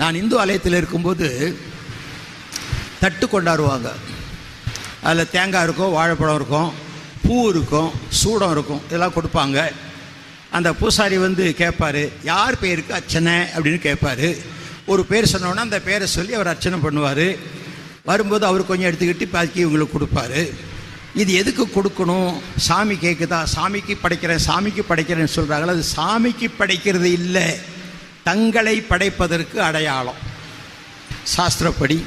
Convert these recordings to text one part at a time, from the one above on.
நான் இந்து ஆலயத்தில் இருக்கும்போது தட்டு கொண்டாடுவாங்க. அதில் தேங்காய் இருக்கும் வாழைப்பழம் இருக்கும் பூ இருக்கும் சூடம் இருக்கும் இதெல்லாம் கொடுப்பாங்க. அந்த பூசாரி வந்து கேட்பாரு யார் பேருக்கு அர்ச்சனை? அப்படின்னு கேட்பாரு ஒரு பேர் சொன்னோன்னா அந்த பேரை சொல்லி அவர் அர்ச்சனை பண்ணுவார். வரும்போது அவர் கொஞ்சம் எடுத்துக்கிட்டு பாக்கி இவங்களுக்கு கொடுப்பாரு. இது எதுக்கு கொடுக்கணும்? சாமி கேட்குதா சாமிக்கு படைக்கிறேன் சாமிக்கு படைக்கிறேன்னு சொல்கிறாங்களா அது சாமிக்கு படைக்கிறது இல்லை. தங்களை படைப்பதற்கு அடையாளம். சாஸ்திரப்படி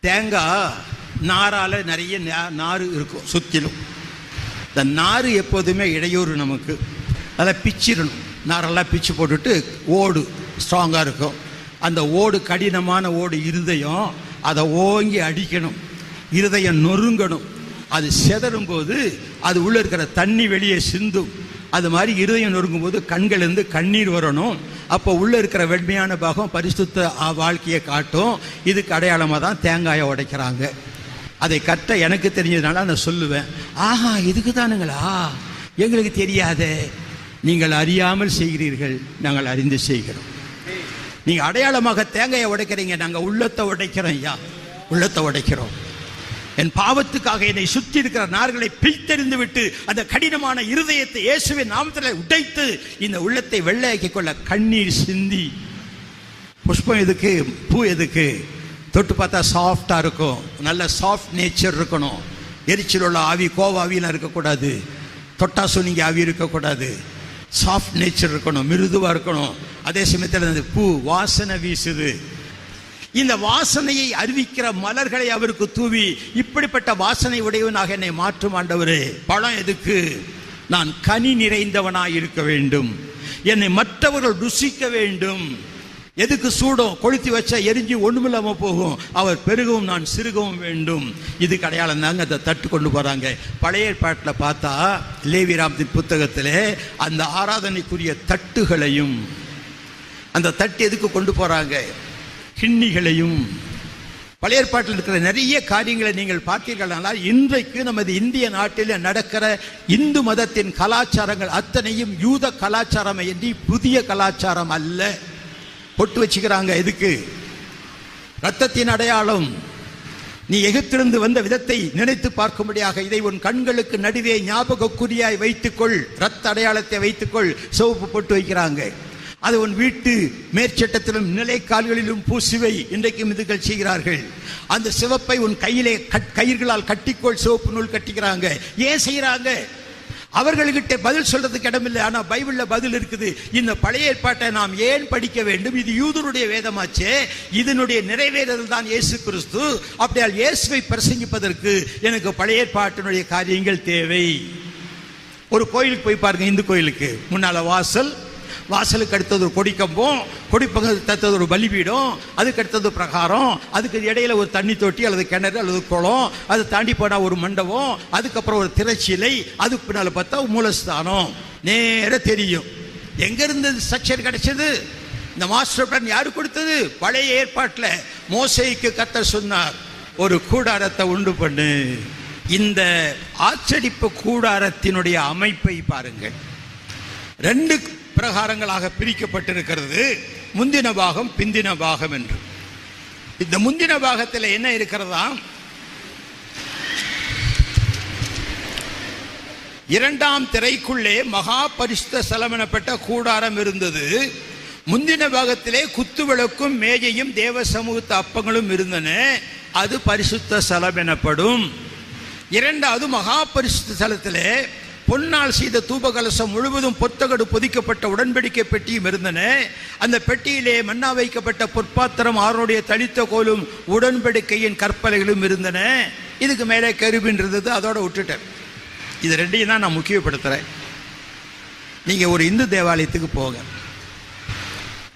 தேங்காய் நாரால் நிறைய நாறு இருக்கும் சுற்றிலும் இந்த நாறு எப்போதுமே இடையூறு நமக்கு. அதை பிச்சிடணும் நாரெல்லாம் பிச்சு போட்டுட்டு ஓடு ஸ்ட்ராங்காக இருக்கும். அந்த ஓடு கடினமான ஓடு இருதயம் அதை ஓங்கி அடிக்கணும். இருதயம் நொறுங்கணும். அது செதறும் போது அது உள்ளே இருக்கிற தண்ணி வெளியே சிந்தும். அது மாதிரி இருதயம் நொறுங்கும் போது கண்களிலிருந்து கண்ணீர் வரணும். அப்போ உள்ளே இருக்கிற வெண்மையான பாகம் பரிசுத்த வாழ்க்கையை காட்டும். இதுக்கு அடையாளமாக தான் தேங்காயை உடைக்கிறாங்க. அதை கட்ட எனக்கு தெரிஞ்சதுனால நான் சொல்லுவேன். ஆஹா இதுக்கு தானுங்களா? எங்களுக்கு தெரியாதே. நீங்கள் அறியாமல் செய்கிறீர்கள். நாங்கள் அறிந்து செய்கிறோம். நீங்கள் அடையாளமாக தேங்காயை உடைக்கிறீங்க. நாங்கள் உள்ளத்தை உடைக்கிறோம் ஐயா. உள்ளத்தை உடைக்கிறோம். என் பாவத்துக்காக என்னை சுற்றி இருக்கிற நார்களை பிழ்த்தெறிந்து விட்டு அந்த கடினமான இருதயத்தை இயேசுவின் நாமத்தில் உடைத்து இந்த உள்ளத்தை வெள்ளையாக்கி கொள்ள கண்ணீர் சிந்தி. புஷ்பம் எதுக்கு? பூ எதுக்கு? தொட்டு பார்த்தா சாஃப்டாக இருக்கும். நல்ல சாஃப்ட் நேச்சர் இருக்கணும். எரிச்சல் உள்ள ஆவி கோவாவிலாம் இருக்கக்கூடாது. தொட்டா சொன்னீங்க ஆவி இருக்கக்கூடாது. சாஃப்ட் நேச்சர் இருக்கணும். மிருதுவாக இருக்கணும். அதே சமயத்தில் அந்த பூ வாசனை வீசுது. இந்த வாசனையை அறிவிக்கிற மலர்களை அவருக்கு தூவி இப்படிப்பட்ட வாசனை உடையவனாக என்னை மாற்றும் ஆண்டவரே. பழம் எதுக்கு? நான் கனி நிறைந்தவனாய் இருக்க வேண்டும். என்னை மற்றவர்கள் ருசிக்க வேண்டும். எதுக்கு சூடும் கொளுத்தி வச்சா எரிஞ்சு ஒண்ணுமில்லாம போகும். அவர் பெருகவும் நான் சிறுகவும் வேண்டும். இதுக்கு அடையாளம் தாங்க அதை தட்டு கொண்டு போறாங்க. பழைய பாட்டில் பார்த்தா லேவிராமத்தின் புத்தகத்திலே அந்த ஆராதனைக்குரிய தட்டுகளையும் அந்த தட்டு எதுக்கு கொண்டு போறாங்க? கிண்ணிகளையும். பழைய ஏற்பாட்டில் இருக்கிற நிறைய காரியங்களை நீங்கள் பார்த்தீர்களானால் இன்றைக்கு நமது இந்திய நாட்டில் நடக்கிற இந்து மதத்தின் கலாச்சாரங்கள் அத்தனையும் யூத கலாச்சாரம் என்று புதிய கலாச்சாரம் அல்ல. பொட்டு வச்சுக்கிறாங்க எதுக்கு? ரத்தத்தின் அடையாளம். நீ எகிப்திலிருந்து வந்த விதத்தை நினைத்து பார்க்கும்படியாக இதை உன் கண்களுக்கு நடுவே ஞாபகக்குறியாய் வைத்துக்கொள். ரத்த அடையாளத்தை வைத்துக்கொள். சிவப்பு போட்டு வைக்கிறாங்க. அது உன் வீட்டு மேற்சட்டத்திலும் நிலைக்கால்களிலும் பூசுவை. இன்றைக்கும் இதுகள் செய்கிறார்கள். அந்த சிவப்பை உன் கையிலே கட்- கயிர்களால் கட்டிக்கோள் சிவப்பு நூல் கட்டிக்கிறாங்க. ஏன் செய்கிறாங்க? அவர்கள்கிட்ட பதில் சொல்றதுக்கு இடமில்லை. ஆனா பைபிள்ல பதில் இருக்குது. இந்த பழைய ஏற்பாட்டை நாம் ஏன் படிக்க வேண்டும்? இது யூதருடைய வேதமாச்சே. இதனுடைய நிறைவேறுதல் தான் இயேசு கிறிஸ்து. அப்படியால் இயேசுவை பிரசங்கிப்பதற்கு எனக்கு பழைய ஏற்பாட்டினுடைய காரியங்கள் தேவை. ஒரு கோயிலுக்கு போய் பாருங்க இந்து கோயிலுக்கு. முன்னால வாசல் வாசலுக்கு அடுத்தது ஒரு கொடிக்கம்பம் கொடிப்பங்கத்துக்கு தத்தது ஒரு பலிபீடம் அதுக்கு அடுத்தது பிரகாரம் அதுக்கு இடையில ஒரு தண்ணி தொட்டி அல்லது கிணறு அல்லது குளம் அது தாண்டி போனால் ஒரு மண்டபம் அதுக்கப்புறம் ஒரு திரைச்சீலை அதுக்கு பின்னால் பார்த்தா மூலஸ்தானம். நேர தெரியும். எங்கேருந்து ஸ்ட்ரக்சர் கிடைச்சது? இந்த மாஸ்டர் பிளான் யாரு கொடுத்தது? பழைய ஏற்பாட்டில் மோசைக்கு கத்த சொன்னார் ஒரு கூடாரத்தை உண்டு பண்ணு. இந்த ஆச்சரிப்பு கூடாரத்தினுடைய அமைப்பை பாருங்கள். ரெண்டு பிரகாரங்களாக பிரிக்கப்பட்டிருக்கிறது. முந்தின பாகம் பிந்தின பாகம் என்று. இந்த முந்தின பாகத்தில் என்ன இருக்கிறதா? இரண்டாம் திரைக்குள்ளே மகா பரிசுத்த ஸ்தலம் எனப்பட்ட கூடாரம் இருந்தது. முந்தின பாகத்திலே குத்துவிளக்கும் மேஜையும் தேவ சமூகத்து அப்பங்களும் இருந்தன. அது பரிசுத்த ஸ்தலம் எனப்படும் இரண்டாவது மகா பரிசுத்த ஸ்தலத்திலே பொன்னால் செய்த தூபகலசம் முழுவதும் பொத்தகடு பொதிக்கப்பட்ட உடன்படிக்கை பெட்டியும் இருந்தன. அந்த பெட்டியிலே மண்ணா வைக்கப்பட்ட பொற்பாத்திரம் ஆறுடைய தளித்த கோலும் உடன்படிக்கையின் கற்பலைகளும் இருந்தன. இதுக்கு மேலே கருவின் இருந்தது அதோட விட்டுட்டேன். இது ரெண்டையும் தான் நான் முக்கியப்படுத்துகிறேன் நீங்கள் ஒரு இந்து தேவாலயத்துக்கு போங்க.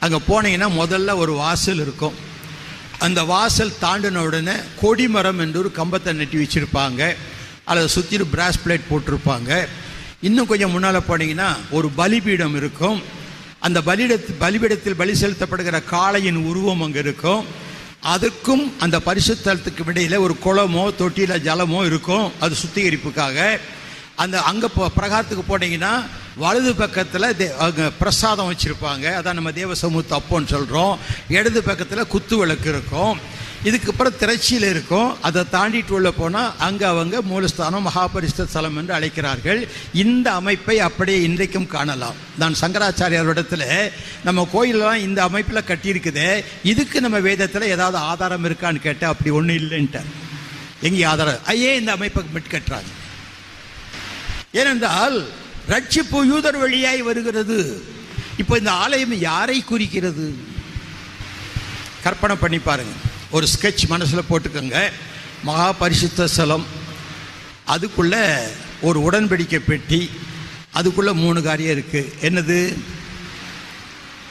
அங்கே போனீங்கன்னா முதல்ல ஒரு வாசல் இருக்கும். அந்த வாசல் தாண்டின உடனே கொடிமரம் என்று ஒரு கம்பத்தை நட்டி வச்சிருப்பாங்க. அதை சுற்றி பிராஸ் பிளேட் போட்டிருப்பாங்க. இன்னும் கொஞ்சம் முன்னால் போனீங்கன்னா ஒரு பலிபீடம் இருக்கும். அந்த பலியிடத்து பலிபீடத்தில் பலி செலுத்தப்படுகிற காளையின் உருவம் அங்கே இருக்கும். அதற்கும் அந்த பரிசுத்தலத்துக்கு இடையில் ஒரு குளமோ தொட்டியில் ஜலமோ இருக்கும். அது சுத்திகரிப்புக்காக. அந்த அங்கே போ பிரகாரத்துக்கு போனீங்கன்னா வலது பக்கத்தில் தே அங்கே பிரசாதம் வச்சுருப்பாங்க. அதான் நம்ம தேவ சமூகத்து அப்போன்னு சொல்கிறோம் இடது பக்கத்தில் குத்து விளக்கு இருக்கும். இதுக்கப்புறம் திரைச்சியில் இருக்கும். அதை தாண்டிட்டு உள்ள போனால் அங்கே அவங்க மூலஸ்தானம் மகாபரிஷ்ட ஸ்தலம் என்று அழைக்கிறார்கள். இந்த அமைப்பை அப்படியே இன்றைக்கும் காணலாம். நான் சங்கராச்சாரியாரிடத்தில் நம்ம கோயிலெலாம் இந்த அமைப்பில் கட்டியிருக்குதே. இதுக்கு நம்ம வேதத்தில் ஏதாவது ஆதாரம் இருக்கான்னு கேட்டால் அப்படி ஒன்றும் இல்லைன்ட்டார். எங்கே ஆதாரம் ஐயே இந்த அமைப்பை மிட்கட்டுறாங்க? ஏனென்றால் ரட்சிப்பு யூதர் வழியாய் வருகிறது. இப்போ இந்த ஆலயம் யாரை குறிக்கிறது? கற்பனை பண்ணி பாருங்கள் ஒரு ஸ்கெட்ச் மனசில் போட்டுக்கோங்க. மகா பரிசுத்த ஸ்தலம் அதுக்குள்ளே ஒரு உடன்படிக்கை பெட்டி. அதுக்குள்ளே மூணு காரியம் இருக்குது என்னது?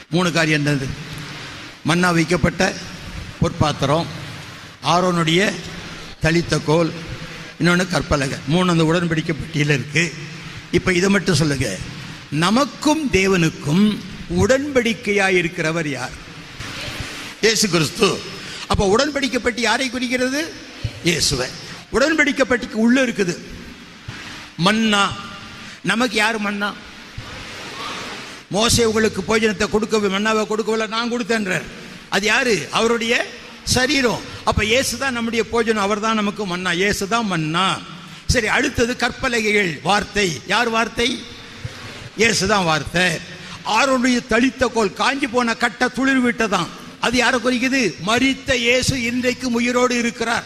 மூணு காரியம் என்னது? மண்ணா வைக்கப்பட்ட பொற்பாத்திரம் ஆரோனுடைய தளித்த கோல் இன்னொன்று கற்பலகை. மூணு அந்த உடன்படிக்கை பெட்டியில் இருக்குது இப்போ இதை மட்டும் சொல்லுங்க. நமக்கும் தேவனுக்கும் உடன்படிக்கையாக இருக்கிறவர் யார்? இயேசு கிறிஸ்து. அப்போ உடன்படிக்கப்பட்டு யாரை குறிக்கிறது? இயேசுவை. உடன்படிக்கப்பட்டிக்கு உள்ளே உள்ள இருக்குது. மன்னா. நமக்கு யார் மன்னா? மோசை உங்களுக்கு போஜனத்தை கொடுக்க மன்னாவை கொடுக்கவில்லை நான் கொடுத்தேன்றார். அது யாரு? அவருடைய சரீரம். அப்ப இயேசு தான் நம்முடைய போஜனம் அவர் தான் நமக்கு மன்னா. இயேசு தான் மன்னா. சரி அடுத்தது கற்பலகைகள் வார்த்தை. யார் வார்த்தை? இயேசு தான் வார்த்தை. ஆருடைய தளித்த கோல் காஞ்சி போன கட்ட துளிர் விட்டதான் அது யாரை குறிக்குது? மறித்த இயேசு இன்றைக்கும் உயிரோடு இருக்கிறார்.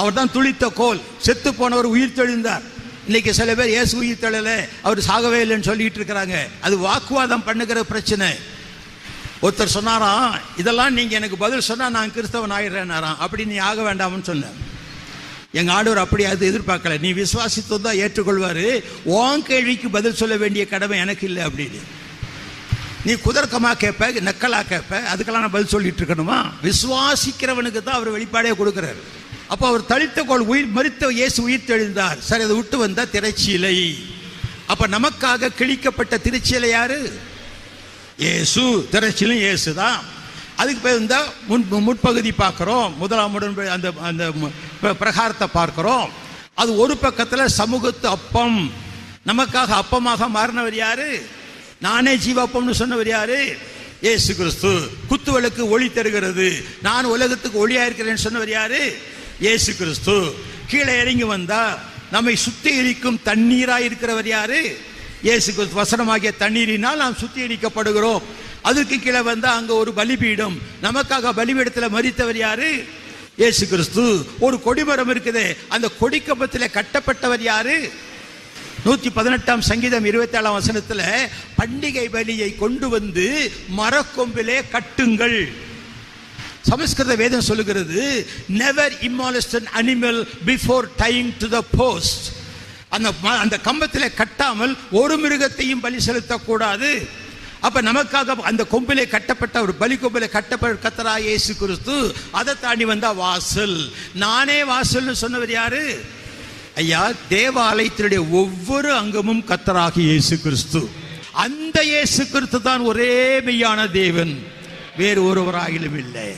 அவர் தான் துளித்த கோல். செத்து போனவர் உயிர் தெழுந்தார். இன்னைக்கு சில பேர் இயேசு உயிர் தெழல அவர் சாகவே இல்லைன்னு சொல்லிட்டு இருக்கிறாங்க. அது வாக்குவாதம் பண்ணுகிற பிரச்சனை. ஒருத்தர் சொன்னாராம் இதெல்லாம் நீங்க எனக்கு பதில் சொன்னா நான் கிறிஸ்தவன் ஆயிடுறேன்னாராம். அப்படி நீ ஆக வேண்டாம்னு சொன்னேன் எங்க ஆண்டவர் அப்படி அது எதிர்பார்க்கல. நீ விசுவாசித்து தான் ஏற்றுக்கொள்வாரு. உன் கேள்விக்கு பதில் சொல்ல வேண்டிய கடமை எனக்கு இல்லை அப்படின்னு. நீ குதர்க்கமாக கேட்ப நக்கலாக கேட்ப அதுக்கெல்லாம் நான் பதில் சொல்லிட்டு இருக்கணுமா? விசுவாசிக்கிறவனுக்கு தான் அவர் வெளிப்பாடே கொடுக்குறாரு. அப்போ அவர் தளித்த கோள் உயிர் மறித்த இயேசு உயிர் தெழுந்தார் சரி அதை விட்டு வந்தால் திரைச்சீலை. அப்போ நமக்காக கிழிக்கப்பட்ட திருச்சீலை யாரு? இயேசு. திரைச்சிலும் இயேசு தான் அதுக்கு போய் இருந்தால் முன் முற்பகுதி பார்க்குறோம். முதலாம் உடன் அந்த அந்த பிரகாரத்தை பார்க்குறோம். அது ஒரு பக்கத்தில் சமூகத்து அப்பம். நமக்காக அப்பமாக மாறினவர் யாரு? நானே ஜீவாப்பம்னு சொன்னவர் யாரு? இயேசு கிறிஸ்து. குத்துவலுக்கு ஒளி தருகிறது. நான் உலகத்துக்கு ஒளியா இருக்கிறேன்னு சொன்னவர் யாரு? இயேசு கிறிஸ்து. கீழே இறங்கி வந்தா நம்மை சுத்திகரிக்கும் தண்ணீராய் இருக்கிறவர் யாரு? இயேசு கிறிஸ்து. வசனமாகிய தண்ணீரினால் நாம் சுத்திகரிக்கப்படுகிறோம் அதுக்கு கீழே வந்தா அங்க ஒரு பலிபீடம். நமக்காக பலிபீடத்தில் மறித்தவர் யாரு? இயேசு கிறிஸ்து. ஒரு கொடிமரம் இருக்குது. அந்த கொடிக்கம்பத்தில் கட்டப்பட்டவர் யாரு? நூத்தி பதினெட்டாம் சங்கீதம் இருபத்தி ஏழாம் வசனத்துல பண்டிகை பலியை கொண்டு வந்து மரக்கொம்பிலே கட்டுங்கள். சமஸ்கிருத வேதம் சொல்லுகிறது never இம்மாலிஸ்டன் animal before dying to the post அந்த ம- அந்த கம்பத்தில் கட்டாமல் ஒரு மிருகத்தையும் பலி செலுத்தக்கூடாது. அப்ப நமக்காக அந்த கொம்பிலே கட்டப்பட்ட ஒரு பலி கொம்பிலே கட்டப்பட்ட கத்தரா இயேசு கிறிஸ்து அதை தாண்டி வந்தா வாசல். நானே வாசல்னு சொன்னவர் யாரு? ஐயா தேவாலயத்தினுடைய ஒவ்வொரு அங்கமும் கத்தராகி இயேசு கிறிஸ்து அந்த இயேசு கிறிஸ்து தான் ஒரே மெய்யான தேவன். வேறு ஒருவராகிலும் இல்லை